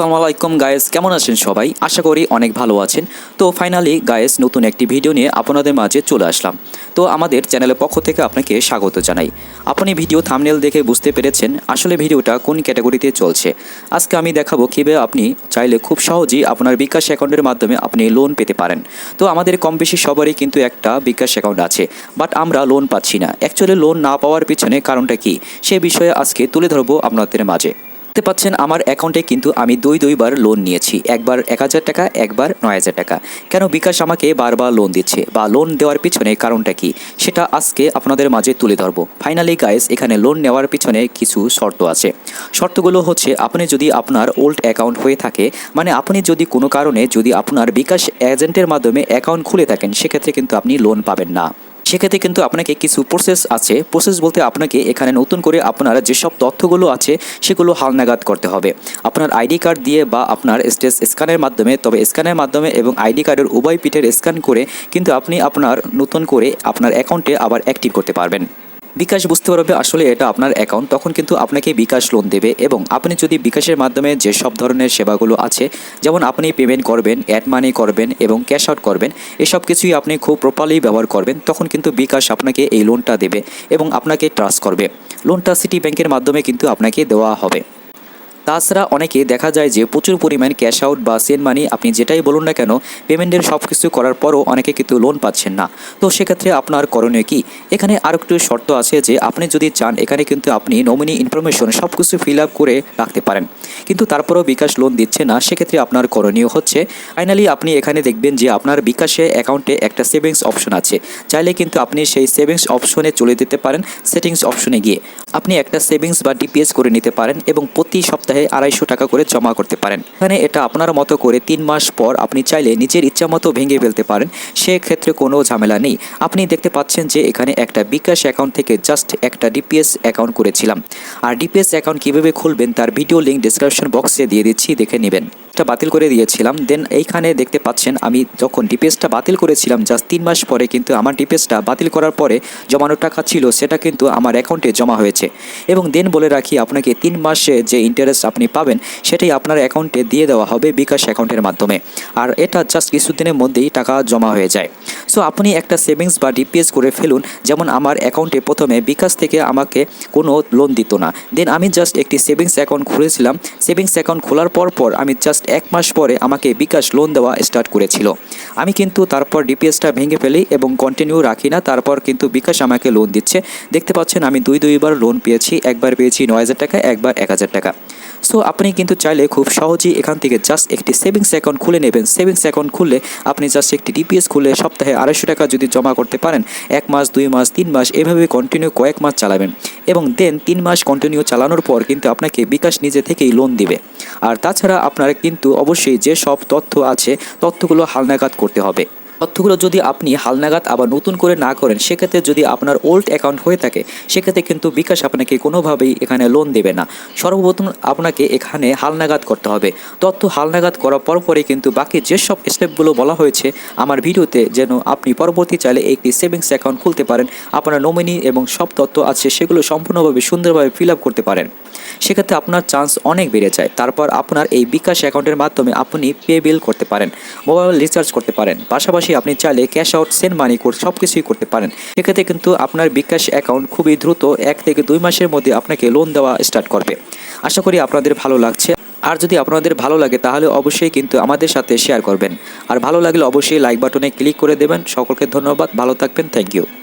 আসসালামু আলাইকুম গায়েস, কেমন আছেন সবাই? আশা করি অনেক ভালো আছেন। তো ফাইনালি গায়েস, নতুন একটি ভিডিও নিয়ে আপনাদের মাঝে চলে আসলাম। তো আমাদের চ্যানেলের পক্ষ থেকে আপনাকে স্বাগত জানাই। আপনি ভিডিও থামনেল দেখে বুঝতে পেরেছেন আসলে ভিডিওটা কোন ক্যাটাগরিতে চলছে। আজকে আমি দেখাবো কীভাবে আপনি চাইলে খুব সহজেই আপনার বিকাশ অ্যাকাউন্টের মাধ্যমে আপনি লোন পেতে পারেন। তো আমাদের কম বেশি সবারই কিন্তু একটা বিকাশ অ্যাকাউন্ট আছে বাট আমরা লোন পাচ্ছি না। অ্যাকচুয়ালি লোন না পাওয়ার পিছনে কারণটা কি? সে বিষয়ে আজকে তুলে ধরবো আপনাদের মাঝে। দেখতে পাচ্ছেন আমার অ্যাকাউন্টে কিন্তু আমি দুই দুইবার লোন নিয়েছি। একবার এক হাজার টাকা, একবার নয় হাজার টাকা। কেন বিকাশ আমাকে বারবার লোন দিচ্ছে? বা লোন দেওয়ার পিছনে কারণটা কি? সেটা আজকে আপনাদের মাঝে তুলে ধরবো। ফাইনালি গাইস এখানে লোন নেওয়ার পিছনে কিছু শর্ত আছে। শর্তগুলো হচ্ছে, আপনি যদি আপনার ওল্ড অ্যাকাউন্ট হয়ে থাকে মানে আপনি যদি কোনো কারণে যদি আপনার বিকাশ এজেন্টের মাধ্যমে অ্যাকাউন্ট খুলে থাকেন, সেক্ষেত্রে কিন্তু আপনি লোন পাবেন না। সেক্ষেত্রে কিন্তু আপনাকে কিছু প্রসেস আছে। প্রসেস বলতে আপনাকে এখানে নতুন করে আপনার যেসব তথ্যগুলো আছে, সেগুলো হালনাগাদ করতে হবে। আপনার আইডি কার্ড দিয়ে বা আপনার স্টেজ স্ক্যানের মাধ্যমে, তবে স্ক্যানের মাধ্যমে এবং আইডি কার্ডের উভয় পিঠের স্ক্যান করে কিন্তু আপনি আপনার নতুন করে আপনার অ্যাকাউন্টে আবার অ্যাক্টিভ করতে পারবেন। বিকাশ বুঝতে পারবে আসলে এটা আপনার অ্যাকাউন্ট তখন কিন্তু আপনাকে বিকাশ লোন দেবে এবং আপনি যদি বিকাশের মাধ্যমে যে সব ধরনের সেবাগুলো আছে, যেমন আপনি পেমেন্ট করবেন অ্যাড মানি করবেন এবং ক্যাশ আউট করবেন, এসব কিছুই আপনি খুব প্রপারলি ব্যবহার করবেন, তখন কিন্তু বিকাশ আপনাকে এই লোনটা দেবে এবং আপনাকে ট্রাস্ট করবে। লোনটা সিটি ব্যাংকের মাধ্যমে কিন্তু আপনাকে দেওয়া হবে। তাছাড়া অনেকে দেখা যায় যে প্রচুর পরিমাণ ক্যাশ আউট বা সেন্ড মানি আপনি যেটাই বলুন না কেন, পেমেন্টের সব কিছু করার পরও অনেকে কিন্তু লোন পাচ্ছেন না। তো সেক্ষেত্রে আপনার করণীয় কি? এখানে আর একটু শর্ত আছে যে আপনি যদি চান, এখানে কিন্তু আপনি নমিনি ইনফরমেশন সব কিছু ফিল আপ করে রাখতে পারেন। কিন্তু তারপরেও বিকাশ লোন দিচ্ছে না, সেক্ষেত্রে আপনার করণীয় হচ্ছে ফাইনালি আপনি এখানে দেখবেন যে আপনার বিকাশে অ্যাকাউন্টে একটা সেভিংস অপশন আছে। চাইলে কিন্তু আপনি সেই সেভিংস অপশনে চলে যেতে পারেন সেটিংস অপশনে গিয়ে। আপনি একটা সেভিংস বা ডিপিএস করে নিতে পারেন এবং প্রতি সপ্তাহে আড়াইশো টাকা করে জমা করতে পারেন। এখানে এটা আপনার মতো করে তিন মাস পর আপনি চাইলে নিজের ইচ্ছা মতো ভেঙে ফেলতে পারেন। সেক্ষেত্রে কোনো ঝামেলা নেই। আপনি দেখতে পাচ্ছেন যে এখানে একটা বিকাশ অ্যাকাউন্ট থেকে জাস্ট একটা ডিপিএস অ্যাকাউন্ট করেছিলাম। আর ডিপিএস অ্যাকাউন্ট কীভাবে খুলবেন তার ভিডিও লিঙ্ক ডিসক্রিপশন বক্সে দিয়ে দিচ্ছি, দেখে নেবেন। এটা বাতিল করে দিয়েছিলাম। দেন এইখানে দেখতে পাচ্ছেন আমি যখন ডিপিএসটা বাতিল করেছিলাম, জাস্ট তিন মাস পরে কিন্তু আমার ডিপিএসটা বাতিল করার পরে জমানো টাকা ছিল, সেটা কিন্তু আমার অ্যাকাউন্টে জমা হয়েছে। এবং দেন বলে রাখি, আপনাকে তিন মাসে যে ইন্টারেস্ট আপনি পাবেন, সেটাই আপনার অ্যাকাউন্টে দিয়ে দেওয়া হবে বিকাশ অ্যাকাউন্টের মাধ্যমে। আর এটা জাস্ট কিছুদিনের মধ্যেই টাকা জমা হয়ে যায়। সো আপনি একটা সেভিংস বা ডিপিএস করে ফেলুন, যেমন আমার অ্যাকাউন্টে প্রথমে বিকাশ থেকে আমাকে কোনো লোন দিত না। দেন আমি জাস্ট একটি সেভিংস অ্যাকাউন্ট খুলেছিলাম। সেভিংস অ্যাকাউন্ট খোলার পর পর আমি জাস্ট এক মাস পরে আমাকে বিকাশ লোন দেওয়া স্টার্ট করেছিল। আমি কিন্তু তারপর ডিপিএসটা ভেঙে ফেলি এবং কন্টিনিউ রাখি না, তারপর কিন্তু বিকাশ আমাকে লোন দিচ্ছে। দেখতে পাচ্ছেন, আমি দুই দুইবার লোন পেয়েছি। একবার পেয়েছি নয় হাজার টাকা, একবার এক হাজার টাকা। সো আপনি কিন্তু চাইলে খুব সহজেই এখান থেকে জাস্ট একটি সেভিংস অ্যাকাউন্ট খুলে নেবেন। সেভিংস অ্যাকাউন্ট খুললে আপনি জাস্ট একটি ডিপিএস খুলে সপ্তাহে আড়াইশো টাকা যদি জমা করতে পারেন, এক মাস, দুই মাস, তিন মাস, এভাবে কন্টিনিউ কয়েক মাস চালাবেন। এবং দেন তিন মাস কন্টিনিউ চালানোর পর কিন্তু আপনাকে বিকাশ নিজে থেকেই লোন দিবে। আর তাছাড়া আপনার কিন্তু অবশ্যই যে সব তথ্য আছে, তথ্যগুলো হালনাগাদ করতে হবে। তথ্যগুলো যদি আপনি হালনাগাদ আবার নতুন করে না করেন, সেক্ষেত্রে যদি আপনার ওল্ড অ্যাকাউন্ট হয়ে থাকে, সেক্ষেত্রে কিন্তু বিকাশ আপনাকে কোনোভাবেই এখানে লোন দেবে না। সর্বপ্রথম আপনাকে এখানে হালনাগাদ করতে হবে। তথ্য হালনাগাদ করার পর পরে কিন্তু বাকি যেসব স্টেপগুলো বলা হয়েছে, আমার ভিডিওতে যেন আপনি পরবর্তী চাইলে একটি সেভিংস অ্যাকাউন্ট খুলতে পারেন, আপনার নমিনি এবং সব তথ্য আছে, সেগুলো সম্পূর্ণভাবে সুন্দরভাবে ফিল আপ করতে পারেন। সেক্ষেত্রে আপনার চান্স অনেক বেড়ে যায়। তারপর আপনার এই বিকাশ অ্যাকাউন্টের মাধ্যমে আপনি পে বিল করতে পারেন মোবাইল রিচার্জ করতে পারেন। পাশাপাশি আপনি চাইলে cash out send money code সব কিছুই করতে পারেন। সেক্ষেত্রে কিন্তু আপনার বিকাশ অ্যাকাউন্ট খুবই দ্রুত এক থেকে দুই মাসের মধ্যে আপনাকে লোন দেওয়া স্টার্ট করবে। আশা করি আপনাদের ভালো লাগছে। আর যদি আপনাদের ভালো লাগে, তাহলে অবশ্যই কিন্তু আমাদের সাথে শেয়ার করবেন। আর ভালো লাগলে অবশ্যই লাইক বাটনে ক্লিক করে দেবেন। সকলকে ধন্যবাদ। ভালো থাকবেন। Thank you